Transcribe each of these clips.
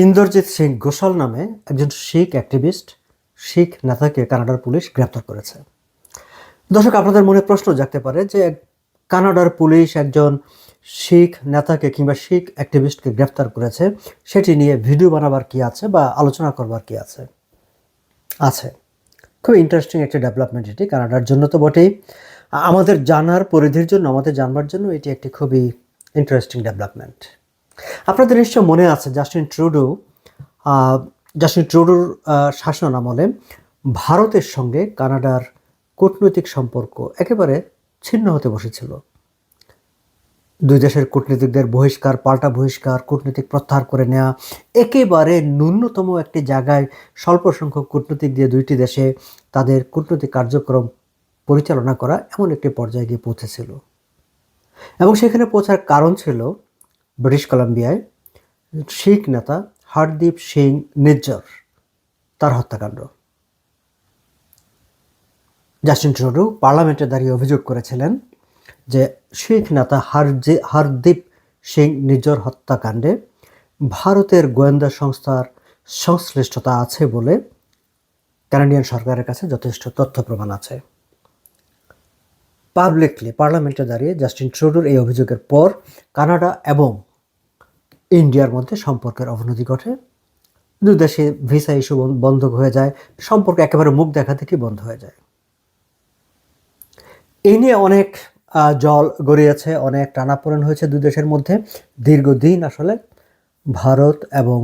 ইন্দরজিৎ সিং ঘোষাল নামে একজন শিখ অ্যাক্টিভিস্ট, শিখ নেতাকে কানাডার পুলিশ গ্রেপ্তার করেছে। দর্শক, আপনাদের মনে প্রশ্ন জাগতে পারে যে কানাডার পুলিশ একজন শিখ নেতাকে কিংবা শিখ অ্যাক্টিভিস্টকে গ্রেপ্তার করেছে, সেটি নিয়ে ভিডিও বানাবার কি আছে বা আলোচনা করবার কি আছে? আছে। খুব ইন্টারেস্টিং একটা ডেভেলপমেন্ট এটি কানাডার জন্য তো বটেই। আমাদের জানার পরিধির জন্য, আমাদের জানবার জন্য এটি একটি খুবই ইন্টারেস্টিং ডেভেলপমেন্ট আপনাদের নিশ্চয় মনে আছে জাস্টিন ট্রুডো জাস্টিন ট্রুডোর শাসন আমলে ভারতের সঙ্গে কানাডার কূটনৈতিক সম্পর্ক একেবারে ছিন্ন হতে বসেছিল। দুই দেশের কূটনীতিকদের বহিষ্কার, পাল্টা বহিষ্কার, কূটনীতিক প্রত্যাহার করে নেওয়া একেবারে ন্যূনতম একটি জায়গায় স্বল্প সংখ্যক কূটনীতিক দিয়ে দুইটি দেশে তাদের কূটনৈতিক কার্যক্রম পরিচালনা করা এমন একটি পর্যায়ে গিয়ে পৌঁছেছিল। এবং সেখানে পৌঁছার কারণ ছিল ব্রিটিশ কলাম্বিয়ায় শিখ নেতা হরদীপ সিং নিজ্জর তার হত্যাকাণ্ড। জাস্টিন ট্রুডো পার্লামেন্টে দাঁড়িয়ে অভিযোগ করেছিলেন যে শিখ নেতা হারজে হরদীপ সিং নিজর হত্যাকাণ্ডে ভারতের গোয়েন্দা সংস্থার সংশ্লিষ্টতা আছে বলে কানাডিয়ান সরকারের কাছে যথেষ্ট তথ্য প্রমাণ আছে। পাবলিকলি পার্লামেন্টে দাঁড়িয়ে জাস্টিন ট্রুডোর এই অভিযোগের পর কানাডা এবং ইন্ডিয়ার মধ্যে সম্পর্কের অবনতি ঘটে। দুই দেশে ভিসা ইস্যু বন্ধ হয়ে যায়, সম্পর্ক একেবারে মুখ দেখা থেকে বন্ধ হয়ে যায়? এই নিয়ে অনেক জল গড়িয়েছে, অনেক টানাপোড়েন হয়েছে দুই দেশের মধ্যে। দীর্ঘদিন আসলে ভারত এবং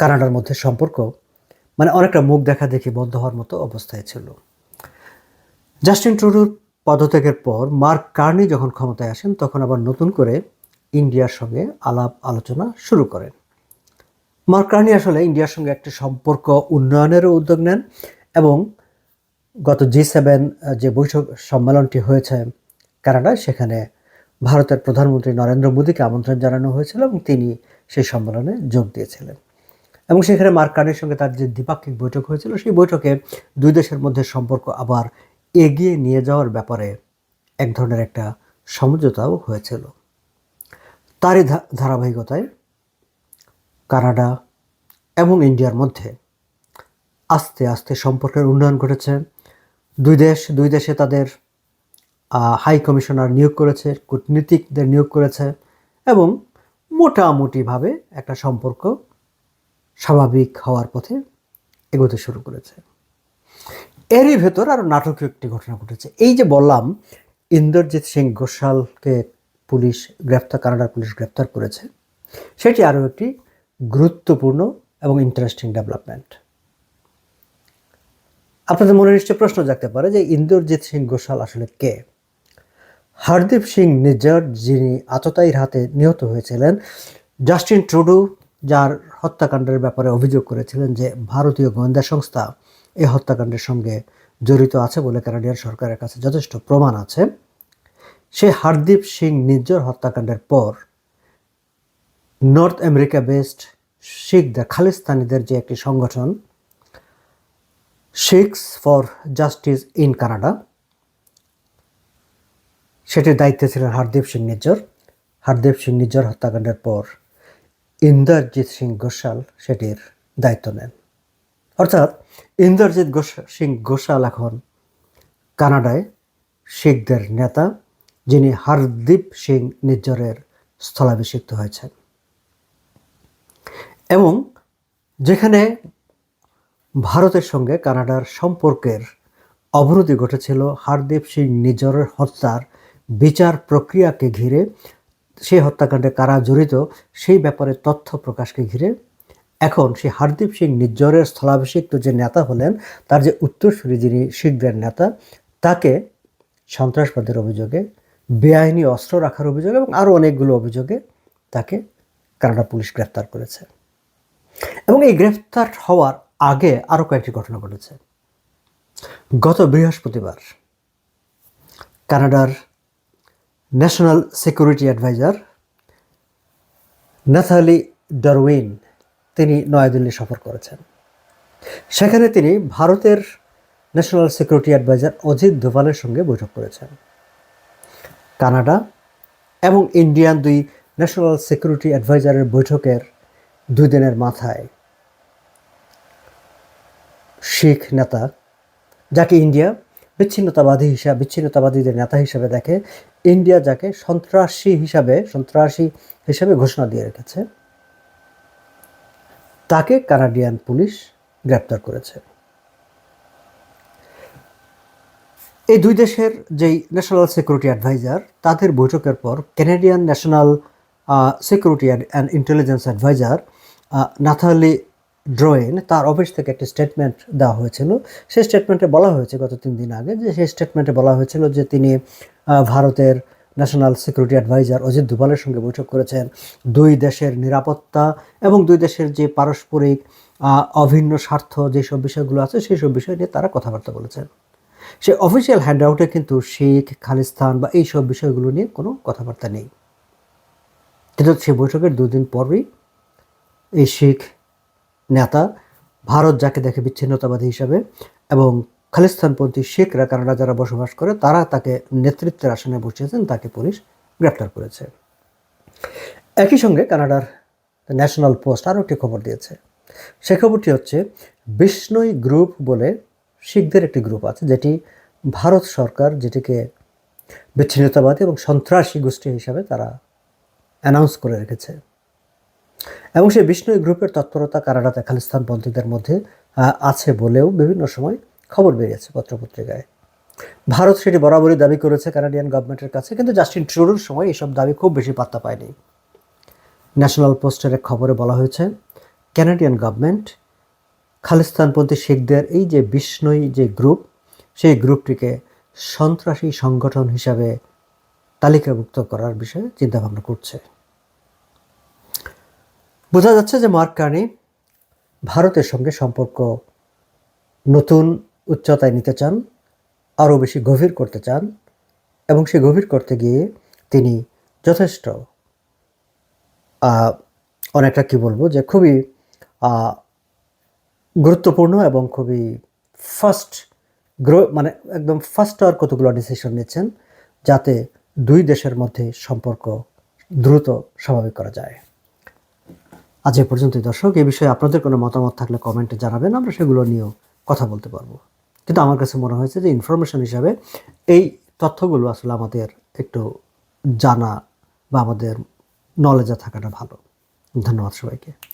কানাডার মধ্যে সম্পর্ক মানে অনেকটা মুখ দেখা দেখি বন্ধ হওয়ার মতো অবস্থায় ছিল। জাস্টিন ট্রুডোর পদত্যাগের পর মার্ক কার্নি যখন ক্ষমতায় আসেন, তখন আবার নতুন করে ইন্ডিয়ার সঙ্গে আলাপ আলোচনা শুরু করেন। মার্ক কার্নি আসলে ইন্ডিয়ার সঙ্গে একটি সম্পর্ক উন্নয়নেরও উদ্যোগ নেন এবং গত জি সেভেন যে বৈঠক সম্মেলনটি হয়েছে কানাডায়, সেখানে ভারতের প্রধানমন্ত্রী নরেন্দ্র মোদীকে আমন্ত্রণ জানানো হয়েছিল এবং তিনি সেই সম্মেলনে যোগ দিয়েছিলেন। এবং সেখানে মার্কানের সঙ্গে তার যে দ্বিপাক্ষিক বৈঠক হয়েছিল, সেই বৈঠকে দুই দেশের মধ্যে সম্পর্ক আবার এগিয়ে নিয়ে যাওয়ার ব্যাপারে এক ধরনের একটা সমঝোতাও হয়েছিল। তারই ধারাবাহিকতায় কানাডা এবং ইন্ডিয়ার মধ্যে আস্তে আস্তে সম্পর্কের উন্নয়ন ঘটেছে। দুই দেশ, দুই দেশে তাদের হাই কমিশনার নিয়োগ করেছে, কূটনীতিকদের নিয়োগ করেছে এবং মোটামুটিভাবে একটা সম্পর্ক স্বাভাবিক হওয়ার পথে এগোতে শুরু করেছে। এরই ভেতর আরও নাটকীয় একটি ঘটনা ঘটেছে। এই যে বললাম, ইন্দরজিৎ সিং ঘোষালকে পুলিশ গ্রেপ্তার কানাডার পুলিশ গ্রেপ্তার করেছে। সেটি আরও একটি গুরুত্বপূর্ণ এবং ইন্টারেস্টিং ডেভেলপমেন্ট আপনাদের মনে নিশ্চয় প্রশ্ন জাগতে পারে যে ইন্দরজিৎ সিং ঘোষাল আসলে কে? হরদীপ সিং নিজ্জর যিনি আততায়ীর হাতে নিহত হয়েছিলেন, জাস্টিন ট্রুডু, যার হত্যাকাণ্ডের ব্যাপারে অভিযোগ করেছিলেন যে ভারতীয় গোয়েন্দা সংস্থা এই হত্যাকাণ্ডের সঙ্গে জড়িত আছে বলে কানাডিয়ান সরকারের কাছে যথেষ্ট প্রমাণ আছে। সেই হরদীপ সিং নিজ্জর হত্যাকাণ্ডের পর নর্থ আমেরিকা বেসড শিখদের খালিস্তানিদের যে একটি সংগঠন, Sikhs for justice in Canada, সেটির দায়িত্বে ছিলেন হরদীপ সিং নিজ্জর হরদীপ সিং নিজ্জর হত্যাকাণ্ডের পর ইন্দরজিৎ সিং ঘোষাল সেটির দায়িত্ব নেন। অর্থাৎ ইন্দরজিৎ ঘোষ- সিং ঘোষাল এখন কানাডায় শিখদের নেতা, যিনি হরদীপ সিং নিজ্জরের স্থলাভিষিক্ত হয়েছেন। এবং যেখানে ভারতের সঙ্গে কানাডার সম্পর্কের অবনতি ঘটেছিল, হরদীপ সিং নিজরের হত্যার বিচার প্রক্রিয়াকে ঘিরে সেই হত্যাকাণ্ডে কারা জড়িত সেই ব্যাপারে তথ্য প্রকাশকে ঘিরে এখন সেই হরদীপ সিং নিজ্জরের স্থলাভিষিক্ত যে নেতা হলেন, তার যে উত্তরসূরি যিনি শিখদের নেতা, তাকে সন্ত্রাসবাদের অভিযোগে, বেআইনি অস্ত্র রাখার অভিযোগে এবং আরও অনেকগুলো অভিযোগে তাকে কানাডা পুলিশ গ্রেফতার করেছে। এবং এই গ্রেফতার হওয়ার আগে আরও কয়েকটি ঘটনা ঘটেছে। গত বৃহস্পতিবার কানাডার national security adviser Nathalie Drouin তিনি নয়াদিল্লি সফর করেছেন। সেখানে তিনি ভারতের ন্যাশনাল সিকিউরিটি অ্যাডভাইজার অজিত দোভালের সঙ্গে বৈঠক করেছেন। কানাডা এবং ইন্ডিয়ান দুই ন্যাশনাল সিকিউরিটি অ্যাডভাইজারের বৈঠকের দুই দিনের মাথায় শিখ নেতা, যাকে ইন্ডিয়া বিচ্ছিন্নতাবাদী হিসাবে বিচ্ছিন্নতাবাদীদের নেতা হিসাবে দেখে ইন্ডিয়া যাকে সন্ত্রাসী হিসাবে সন্ত্রাসী হিসাবে ঘোষণা দিয়ে রেখেছে, তাকে কানাডিয়ান পুলিশ গ্রেপ্তার করেছে। এই দুই দেশের যেই ন্যাশনাল সিকিউরিটি অ্যাডভাইজার তাদের বৈঠকের পর Canadian national security and intelligence adviser Nathalie Drouin তার অফিস থেকে একটি স্টেটমেন্ট দেওয়া হয়েছিল। সেই স্টেটমেন্টে বলা হয়েছে গত তিন দিন আগে যে সেই স্টেটমেন্টে বলা হয়েছিল যে তিনি ভারতের ন্যাশনাল সিকিউরিটি অ্যাডভাইজার অজিত দুবালের সঙ্গে বৈঠক করেছেন। দুই দেশের নিরাপত্তা এবং দুই দেশের যে পারস্পরিক অভিন্ন স্বার্থ যেসব বিষয়গুলো আছে সেই সব বিষয় নিয়ে তারা কথাবার্তা বলেছেন। সে অফিসিয়াল হ্যান্ডআউটে কিন্তু শিখ খালিস্তান বা এই সব বিষয়গুলো নিয়ে কোনো কথাবার্তা নেই। কিন্তু সেই বৈঠকের দুদিন পরই এই শিখ নেতা, ভারত যাকে দেখে বিচ্ছিন্নতাবাদী হিসাবে এবং খালিস্তানপন্থী শিখরা কানাডা যারা বসবাস করে, তারা তাকে নেতৃত্বের আসনে বসিয়েছেন, তাকে পুলিশ গ্রেপ্তার করেছে। একই সঙ্গে কানাডার ন্যাশনাল পোস্ট আরও একটি খবর দিয়েছে। সে খবরটি হচ্ছে, বিষ্ণই গ্রুপ বলে শিখদের একটি গ্রুপ আছে, যেটি ভারত সরকার যেটিকে বিচ্ছিন্নতাবাদী এবং সন্ত্রাসী গোষ্ঠী হিসাবে তারা অ্যানাউন্স করে রেখেছে। এবং সেই বিষ্ণু গ্রুপের তৎপরতা কানাডাতে খালিস্তানপন্থীদের মধ্যে আছে বলেও বিভিন্ন সময় খবর বেরিয়েছে পত্রপত্রিকায়। ভারত সেটি বরাবরই দাবি করেছে কানাডিয়ান গভর্নমেন্টের কাছে, কিন্তু জাস্টিন ট্রুডোর সময় এসব দাবি খুব বেশি পাত্তা পায়নি। ন্যাশনাল পোস্টের এক খবরে বলা হয়েছে ক্যানাডিয়ান গভর্নমেন্ট খালিস্তানপন্থী শিখদের এই যে বিষ্ণই যে গ্রুপ, সেই গ্রুপটিকে সন্ত্রাসী সংগঠন হিসাবে তালিকাভুক্ত করার বিষয়ে চিন্তাভাবনা করছে। বোঝা যাচ্ছে যে মার্ক কার্নি ভারতের সঙ্গে সম্পর্ক নতুন উচ্চতায় নিতে চান, আরও বেশি গভীর করতে চান এবং সে গভীর করতে গিয়ে তিনি যথেষ্ট অনেকটা কি বলব যে খুবই গুরুত্বপূর্ণ এবং খুবই ফার্স্ট গ্রো মানে একদম ফার্স্ট আর কতগুলো ডিসিশন নিচ্ছেন যাতে দুই দেশের মধ্যে সম্পর্ক দ্রুত স্বাভাবিক করা যায়। আজ এ পর্যন্তই দর্শক। এই বিষয়ে আপনাদের কোনো মতামত থাকলে কমেন্টে জানাবেন, আমরা সেগুলো নিয়েও কথা বলতে পারব। কিন্তু আমার কাছে মনে হয়েছে যে ইনফরমেশন হিসাবে এই তথ্যগুলো আসলে আমাদের একটু জানা বা আমাদের নলেজে থাকাটা ভালো। ধন্যবাদ সবাইকে।